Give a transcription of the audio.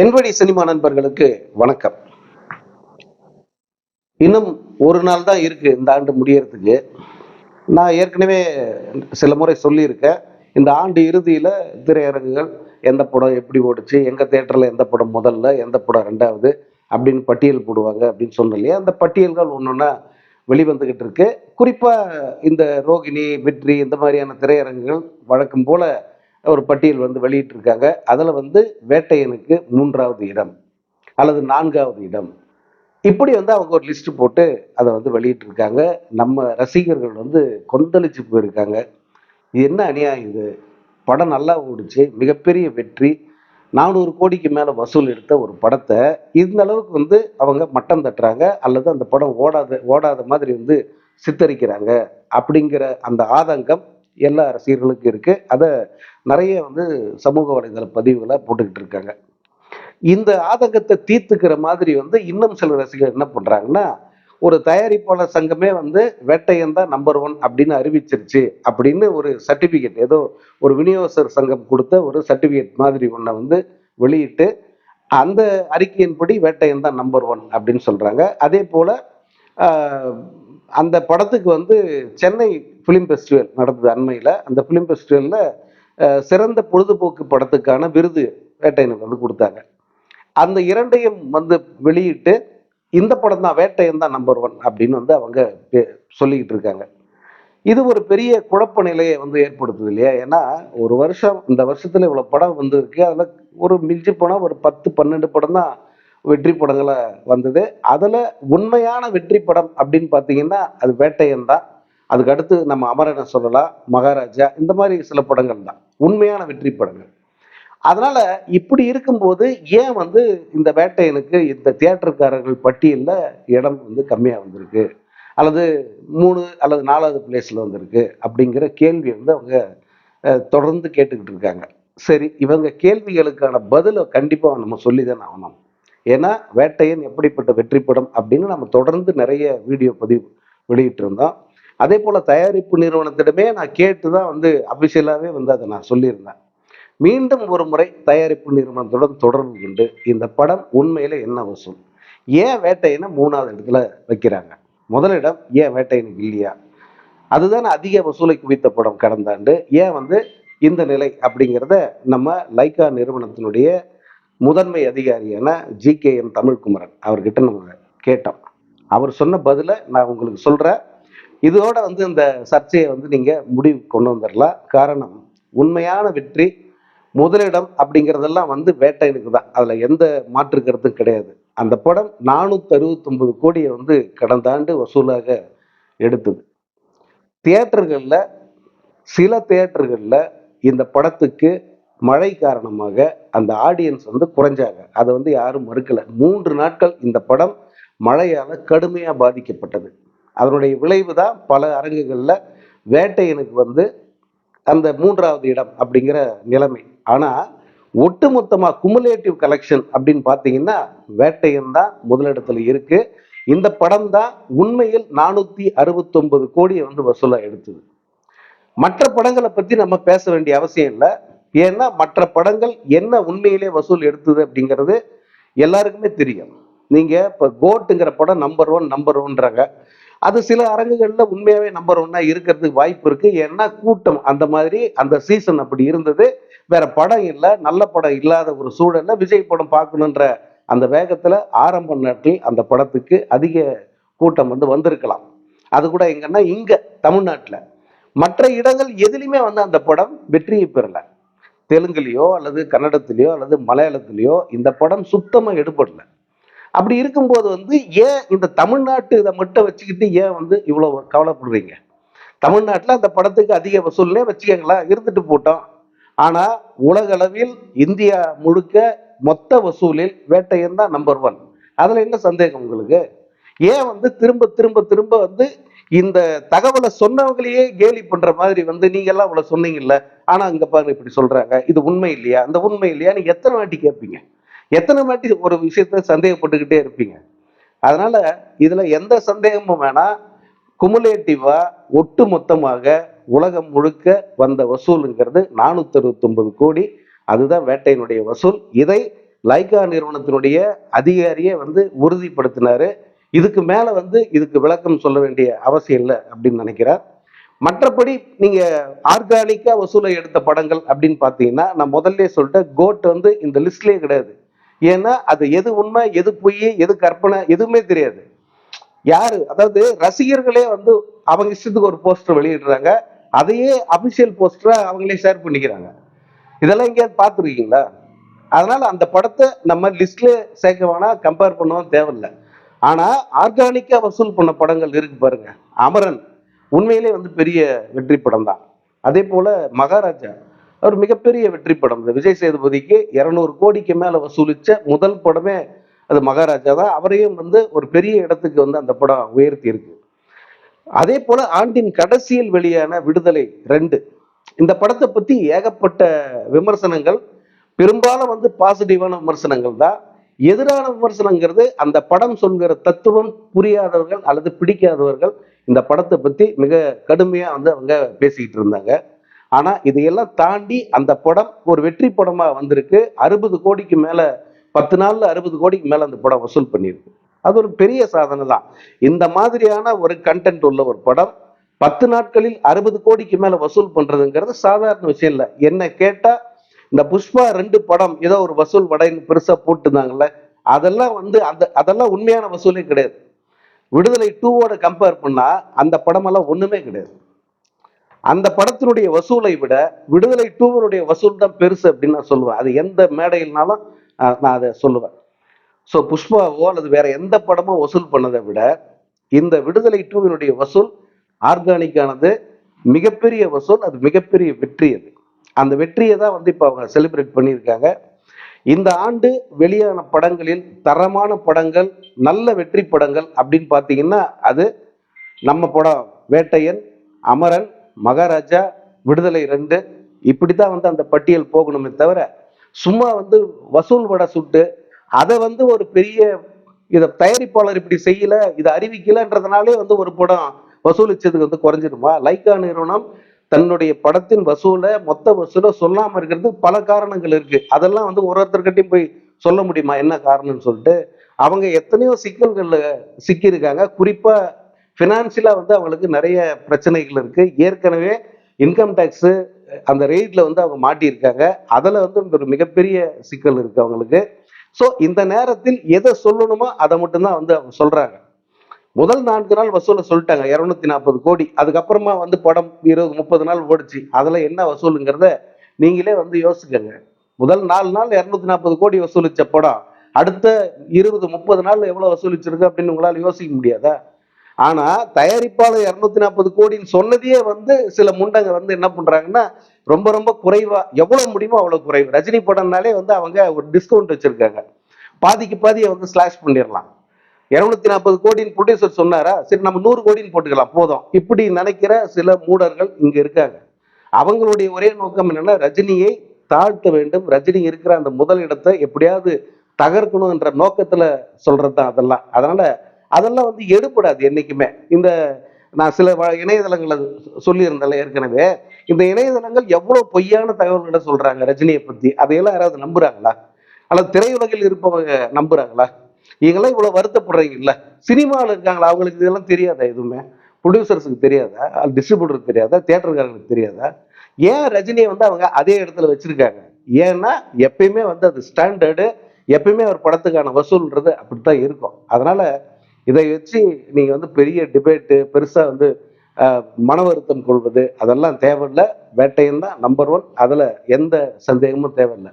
என்வழி cinema நண்பர்களுக்கு வணக்கம். இன்னும் ஒரு நாள் தான் இருக்கு இந்த ஆண்டு முடியறதுக்கு. நான் ஏற்கனவே சில முறை சொல்லியிருக்கேன். இந்த ஆண்டு இறுதியில் திரையரங்குகள் எந்த படம் எப்படி ஓடுச்சு எங்கள் தேட்டரில் எந்த படம் முதல்ல எந்த படம் ரெண்டாவது அப்படின்னு பட்டியல் போடுவாங்க அப்படின்னு சொன்ன இல்லையா அந்த பட்டியல்கள் ஒன்றுன்னா வெளிவந்துக்கிட்டு இருக்கு. குறிப்பாக இந்த ரோகிணி வெற்றி இந்த மாதிரியான திரையரங்குகள் வழக்கம் போல் ஒரு பட்டியல் வந்து வெளியிட்டிருக்காங்க. அதில் வந்து வேட்டையனுக்கு மூன்றாவது இடம் அல்லது நான்காவது இடம். இப்படி வந்து அவங்க ஒரு லிஸ்ட் போட்டு அதை வந்து வெளியிட்டிருக்காங்க. நம்ம ரசிகர்கள் வந்து கொந்தளிச்சு போயிருக்காங்க. இது என்ன அநியாயம் இது? படம் நல்லா ஓடிச்சு மிகப்பெரிய வெற்றி. நானூறு கோடிக்கு மேலே வசூல் எடுத்த ஒரு படத்தை இந்த அளவுக்கு வந்து அவங்க மட்டம் தட்டுறாங்க அல்லது அந்த படம் ஓடாத ஓடாத மாதிரி வந்து சித்தரிக்கிறாங்க அப்படிங்கிற அந்த ஆதங்கம் எல்லா ரசிகர்களுக்கும் இருக்கு. அதை நிறைய வந்து சமூக வலைதள பதிவுகளை போட்டுக்கிட்டு இருக்காங்க. இந்த ஆதங்கத்தை தீர்த்துக்கிற மாதிரி வந்து இன்னும் சில ரசிகர்கள் என்ன பண்றாங்கன்னா ஒரு தயாரிப்பாளர் சங்கமே வந்து வேட்டையன் தான் நம்பர் ஒன் அப்படின்னு அறிவிச்சிருச்சு அப்படின்னு ஒரு சர்டிஃபிகேட் ஏதோ ஒரு விநியோகஸ்தர் சங்கம் கொடுத்த ஒரு சர்டிஃபிகேட் மாதிரி ஒன்றை வந்து வெளியிட்டு அந்த அறிக்கையின்படி வேட்டையன் தான் நம்பர் ஒன் அப்படின்னு சொல்றாங்க. அதே போல அந்த படத்துக்கு வந்து சென்னை ஃபிலிம் ஃபெஸ்டிவல் நடந்தது அண்மையில். அந்த ஃபிலிம் ஃபெஸ்டிவலில் சிறந்த பொழுதுபோக்கு படத்துக்கான விருது வேட்டையனுக்கு வந்து கொடுத்தாங்க. அந்த இரண்டையும் வந்து வெளியிட்டு இந்த படம் தான் வேட்டையன் தான் நம்பர் ஒன் அப்படின்னு வந்து அவங்க பே- சொல்லிக்கிட்டு இருக்காங்க. இது ஒரு பெரிய குழப்ப நிலையை வந்து ஏற்படுத்துது இல்லையா? ஏன்னா ஒரு வருஷம் இந்த வருஷத்தில் இவ்வளோ படம் வந்து அதில் ஒரு மிஞ்சி போனால் ஒரு பத்து பன்னெண்டு படம் தான் வெற்றி படங்களை வந்தது. அதில் உண்மையான வெற்றி படம் அப்படின்னு பார்த்தீங்கன்னா அது வேட்டையன் தான். அதுக்கு அடுத்து நம்ம அமரனை சொல்லலாம் மகாராஜா இந்த மாதிரி சில படங்கள் தான். உண்மையான வெற்றி படங்கள் அதனால இப்படி இருக்கும்போது ஏன் வந்து இந்த வேட்டையனுக்கு இந்த தியேட்டருக்காரர்கள் பட்டியலில் இடம் வந்து கம்மியாக வந்திருக்கு? அல்லது மூணு அல்லது நாலாவது பிளேஸில் வந்திருக்கு? அப்படிங்கிற கேள்வி வந்து அவங்க தொடர்ந்து கேட்டுக்கிட்டு இருக்காங்க. சரி இவங்க கேள்விகளுக்கான பதிலை கண்டிப்பாக நம்ம சொல்லிதான் ஆகணும். ஏன்னா வேட்டையன் எப்படிப்பட்ட வெற்றி படம் அப்படின்னு நம்ம தொடர்ந்து நிறைய வீடியோ பதிவு வெளியிட்டு இருந்தோம் அதே போல் தயாரிப்பு நிறுவனத்திடமே நான் கேட்டு தான் வந்து அபிஷியலாகவே வந்து அதை நான் சொல்லியிருந்தேன். மீண்டும் ஒரு முறை தயாரிப்பு நிறுவனத்துடன் தொடர்பு கொண்டு இந்த படம் உண்மையில் என்ன வசூல்? ஏன் வேட்டையனை மூணாவது இடத்துல வைக்கிறாங்க? முதலிடம் ஏன் வேட்டையனுக்கு இல்லையா? அதுதான் அதிக வசூலை குவித்த படம் கடந்த ஆண்டு. ஏன் வந்து இந்த நிலை அப்படிங்கிறத நம்ம லைக்கா நிறுவனத்தினுடைய முதன்மை அதிகாரியான ஜி கே எம் தமிழ்குமரன் அவர்கிட்ட நம்ம கேட்டோம். அவர் சொன்ன பதிலை நான் உங்களுக்கு சொல்றேன். இதோட வந்து இந்த சர்ச்சையை வந்து நீங்க முடிவு கொண்டு வந்துடலாம் காரணம் உண்மையான வெற்றி முதலிடம் அப்படிங்கிறதெல்லாம் வந்து வேட்டையனுக்கு தான். அதில் எந்த மாற்று கருத்தும் கிடையாது. அந்த படம் நானூற்றி அறுபத்தொம்பது கோடியை வந்து கடந்த ஆண்டு வசூலாக எடுத்தது. தியேட்டர்களில் சில தியேட்டர்களில் இந்த படத்துக்கு மழை காரணமாக அந்த ஆடியன்ஸ் வந்து குறைஞ்சாங்க. அதை வந்து யாரும் மறுக்கலை. மூன்று நாட்கள் இந்த படம் மழையால் கடுமையாக பாதிக்கப்பட்டது. அதனுடைய விளைவு தான் பல அரங்குகளில் வேட்டையனுக்கு வந்து அந்த மூன்றாவது இடம் அப்படிங்கிற நிலைமை. ஆனால் ஒட்டுமொத்தமாக குமுலேட்டிவ் கலெக்ஷன் அப்படின்னு பார்த்தீங்கன்னா வேட்டையன் தான் முதலிடத்தில் இருக்குது இந்த படம் தான் உண்மையில் நானூற்றி அறுபத்தொன்பது கோடியை வந்து வசூலாக எடுத்தது. மற்ற படங்களை பற்றி நம்ம பேச வேண்டிய அவசியம் இல்லை. ஏன்னா மற்ற படங்கள் என்ன உண்மையிலே வசூல் எடுத்தது அப்படிங்கிறது எல்லாருக்குமே தெரியும். நீங்க இப்போ கோட்டுங்கிற படம் நம்பர் ஒன் நம்பர் ஒன்றாங்க அது சில அரங்குகளில் உண்மையாகவே நம்பர் ஒன்னாக இருக்கிறதுக்கு வாய்ப்பு இருக்கு. ஏன்னா கூட்டம் அந்த மாதிரி அந்த சீசன் அப்படி இருந்தது. வேற படம் இல்லை நல்ல படம் இல்லாத ஒரு சூழலில் விஜய் படம் பார்க்கணுன்ற அந்த வேகத்தில் ஆரம்ப நாட்டில் அந்த படத்துக்கு அதிக கூட்டம் வந்து வந்திருக்கலாம். அது கூட எங்கன்னா இங்கே தமிழ்நாட்டில். மற்ற இடங்கள் எதுலையுமே வந்து அந்த படம் வெற்றியை பெறலை. தெலுங்குலேயோ அல்லது கன்னடத்திலேயோ அல்லது மலையாளத்திலேயோ இந்த படம் சுத்தமாக எடுபடல. அப்படி இருக்கும்போது வந்து ஏன் இந்த தமிழ்நாட்டு இதை மட்டும் வச்சுக்கிட்டு ஏன் வந்து இவ்வளோ கவலைப்படுறீங்க? தமிழ்நாட்டில் அந்த படத்துக்கு அதிக வசூல்னே வச்சுக்கோங்களேன் இருந்துட்டு போட்டோம். ஆனால் உலகளவில் இந்தியா முழுக்க மொத்த வசூலில் வேட்டையன் தான் நம்பர் ஒன் அதில் என்ன சந்தேகம் உங்களுக்கு? ஏன் வந்து திரும்ப திரும்ப திரும்ப வந்து இந்த தகவலை சொன்னவங்களையே கேலி பண்ற மாதிரி வந்து நீங்க எல்லாம் இவ்வளவு சொன்னீங்கல்ல. ஆனா அங்க பாருங்க இப்படி சொல்றாங்க. இது உண்மை இல்லையா? அந்த உண்மை இல்லையா நீங்க எத்தனை வாட்டி கேட்பீங்க. எத்தனை வாட்டி ஒரு விஷயத்த சந்தேகப்பட்டுக்கிட்டே இருப்பீங்க. அதனால இதுல எந்த சந்தேகமும் வேணா குமுலேட்டிவா ஒட்டு மொத்தமாக உலகம் முழுக்க வந்த வசூலுங்கிறது நானூத்தி அறுபத்தொன்பது கோடி. அதுதான் வேட்டையினுடைய வசூல். இதை லைகா நிறுவனத்தினுடைய அதிகாரியே வந்து உறுதிப்படுத்தினாரு. இதுக்கு மேலே வந்து இதுக்கு விளக்கம் சொல்ல வேண்டிய அவசியம் இல்லை அப்படின்னு நினைக்கிறார். மற்றபடி நீங்க ஆர்கானிக்கா வசூலை எடுத்த படங்கள் அப்படின்னு பார்த்தீங்கன்னா நான் முதல்ல சொல்லிட்டேன் கோட் வந்து இந்த லிஸ்ட்லயே கிடையாது. ஏன்னா அது எது உண்மை எது பொய் எது கற்பனை எதுவுமே தெரியாது. யாரு? அதாவது ரசிகர்களே வந்து அவங்க இஷ்டத்துக்கு ஒரு போஸ்டர் வெளியிடுறாங்க. அதையே அபிஷியல் போஸ்டரா அவங்களே ஷேர் பண்ணிக்கிறாங்க. இதெல்லாம் எங்கேயாவது பார்த்துருக்கீங்களா? அதனால அந்த படத்தை நம்ம லிஸ்ட்ல சேர்க்க வேணாம் கம்பேர் பண்ணவும் தேவையில்லை. ஆனா ஆர்கானிக்கா வசூல் பண்ண படங்கள் இருக்கு பாருங்க. அமரன் உண்மையிலே வந்து பெரிய வெற்றி படம் தான். அதே போல மகாராஜா ஒரு மிகப்பெரிய வெற்றி படம். இந்த விஜய் சேதுபதிக்கு இரநூறு கோடிக்கு மேல வசூலிச்ச முதல் படமே அது மகாராஜா தான். அவரையும் வந்து ஒரு பெரிய இடத்துக்கு வந்து அந்த படம் உயர்த்தி இருக்கு அதே போல ஆண்டின் கடைசியில் வெளியான விடுதலை ரெண்டு. இந்த படத்தை பத்தி ஏகப்பட்ட விமர்சனங்கள் பெரும்பாலும் வந்து பாசிட்டிவான விமர்சனங்கள் தான். எதிரான விமர்சனங்கிறது அந்த படம் சொல்கிற தத்துவம் புரியாதவர்கள் அல்லது பிடிக்காதவர்கள் இந்த படத்தை பத்தி மிக கடுமையா வந்து அவங்க பேசிக்கிட்டு இருந்தாங்க. ஆனா இதையெல்லாம் தாண்டி அந்த படம் ஒரு வெற்றி படமா வந்திருக்கு. அறுபது கோடிக்கு மேல பத்து நாள்ல அறுபது கோடிக்கு மேல அந்த படம் வசூல் பண்ணியிருக்கு அது ஒரு பெரிய சாதனை தான். இந்த மாதிரியான ஒரு கண்டென்ட் உள்ள ஒரு படம் பத்து நாட்களில் அறுபது கோடிக்கு மேல வசூல் பண்றதுங்கிறது சாதாரண விஷயம் இல்லை. என்ன கேட்டா இந்த புஷ்பா ரெண்டு படம் ஏதோ ஒரு வசூல் வடைன்னு பெருசா போட்டுருந்தாங்கல்ல அதெல்லாம் வந்து அந்த அதெல்லாம் உண்மையான வசூலே கிடையாது. விடுதலை டூவோட கம்பேர் பண்ணா அந்த படமெல்லாம் ஒண்ணுமே கிடையாது. அந்த படத்தினுடைய வசூலை விட விடுதலை டூவினுடைய வசூல் தான் பெருசு அப்படின்னு நான் சொல்லுவேன். அது எந்த மேடையில்னாலும் நான் அதை சொல்லுவேன். ஸோ புஷ்பாவோ அல்லது வேற எந்த படமோ வசூல் பண்ணதை விட இந்த விடுதலை டூவினுடைய வசூல் ஆர்கானிக்கானது மிகப்பெரிய வசூல் அது மிகப்பெரிய வெற்றி அது. அந்த வெற்றியை தான் வந்து இப்போ அவங்க செலிப்ரேட் பண்ணியிருக்காங்க. இந்த ஆண்டு வெளியான படங்களில் தரமான படங்கள் நல்ல வெற்றி படங்கள் அப்படின்னு பார்த்தீங்கன்னா அது நம்ம படம் வேட்டையன் அமரன் மகாராஜா விடுதலை ரெண்டு இப்படி தான் வந்து அந்த பட்டியல் போகணுமே தவிர சும்மா வந்து வசூல் வடை சுட்டு அதை வந்து ஒரு பெரிய இதை தயாரிப்பாளர் இப்படி செய்யல இதை அறிவிக்கலன்றதுனாலே வந்து ஒரு படம் வசூலிச்சதுக்கு வந்து குறைஞ்சிருமா லைக்கா நிறுவனம் தன்னுடைய படத்தின் வசூலை மொத்த வசூலை சொல்லாமல் இருக்கிறது பல காரணங்கள் இருக்கு. அதெல்லாம் வந்து ஒரு ஒருத்தர்கிட்டையும் போய் சொல்ல முடியுமா? என்ன காரணம்னு சொல்லிட்டு அவங்க எத்தனையோ சிக்கல்கள்ல சிக்கியிருக்காங்க. குறிப்பா ஃபினான்சியலாக வந்து அவங்களுக்கு நிறைய பிரச்சனைகள் இருக்கு. ஏற்கனவே இன்கம் டேக்ஸு அந்த ரெய்ட்ல வந்து அவங்க மாட்டியிருக்காங்க. அதில் வந்து ஒரு மிகப்பெரிய சிக்கல் இருக்கு அவங்களுக்கு. ஸோ இந்த நேரத்தில் எதை சொல்லணுமோ அதை மட்டும்தான் வந்து அவங்க சொல்கிறாங்க முதல் நான்கு நாள் வசூலை சொல்லிட்டாங்க. இரநூத்தி நாற்பது கோடி. அதுக்கப்புறமா வந்து படம் இருபது முப்பது நாள் ஓடிச்சு. அதில் என்ன வசூலுங்கிறத நீங்களே வந்து யோசிக்கங்க முதல் நாலு நாள் இரநூத்தி நாற்பது கோடி வசூலிச்ச படம். அடுத்த இருபது முப்பது நாள் எவ்வளோ வசூலிச்சிருக்கு அப்படின்னு உங்களால் யோசிக்க முடியாதா? ஆனால் தயாரிப்பாளர் இரநூத்தி நாற்பது கோடின்னு சொன்னதையே வந்து சில முண்டங்க வந்து என்ன பண்ணுறாங்கன்னா ரொம்ப ரொம்ப குறைவா எவ்வளோ முடியுமோ அவ்வளோ குறைவு. ரஜினி படம்னாலே வந்து அவங்க ஒரு டிஸ்கவுண்ட் வச்சுருக்காங்க. பாதிக்கு பாதியை வந்து ஸ்லாஷ் பண்ணிடலாம். இருநூத்தி நாற்பது கோடின்னு ப்ரொடியூசர் சொன்னாரா? சரி நம்ம நூறு கோடின்னு போட்டுக்கலாம் போதும். இப்படி நினைக்கிற சில மூடர்கள் இங்க இருக்காங்க. அவங்களுடைய ஒரே நோக்கம் என்னன்னா ரஜினியை தாழ்த்த வேண்டும். ரஜினி இருக்கிற அந்த முதல் இடத்தை எப்படியாவது தகர்க்கணும் என்ற நோக்கத்துல சொல்றது தான் அதெல்லாம். அதனால அதெல்லாம் வந்து எடுபடாது என்னைக்குமே. இந்த நான் சில வ- இணையதளங்களை சொல்லியிருந்தேன்ல ஏற்கனவே இந்த இணையதளங்கள் எவ்வளவு பொய்யான தகவல்களை சொல்றாங்க ரஜினியை பத்தி? அதையெல்லாம் யாராவது நம்புறாங்களா? அல்லது திரையுலகில் இருப்பவங்க நம்புறாங்களா? நீங்களாம் இவ்வளோ வருத்தப்படுறீங்க இல்ல சினிமாவில் இருக்காங்களா? அவங்களுக்கு இதெல்லாம் தெரியாதா எதுவுமே? ப்ரொடியூசர்ஸுக்கு தெரியாதா? டிஸ்ட்ரிபியூட்டருக்கு தெரியாதா? தேட்டருக்காரங்களுக்கு தெரியாதா? ஏன் ரஜினியை வந்து அவங்க அதே இடத்துல வச்சுருக்காங்க? ஏன்னா எப்பயுமே வந்து அது ஸ்டாண்டர்டு எப்பயுமே ஒரு படத்துக்கான வசூல்ன்றது அப்படி தான் இருக்கும். அதனால் இதை வச்சு நீங்கள் வந்து பெரிய டிபேட்டு பெருசாக வந்து மன வருத்தம் கொள்வது அதெல்லாம் தேவையில்லை. வேட்டையும் தான் நம்பர் ஒன் அதில் எந்த சந்தேகமும் தேவையில்லை.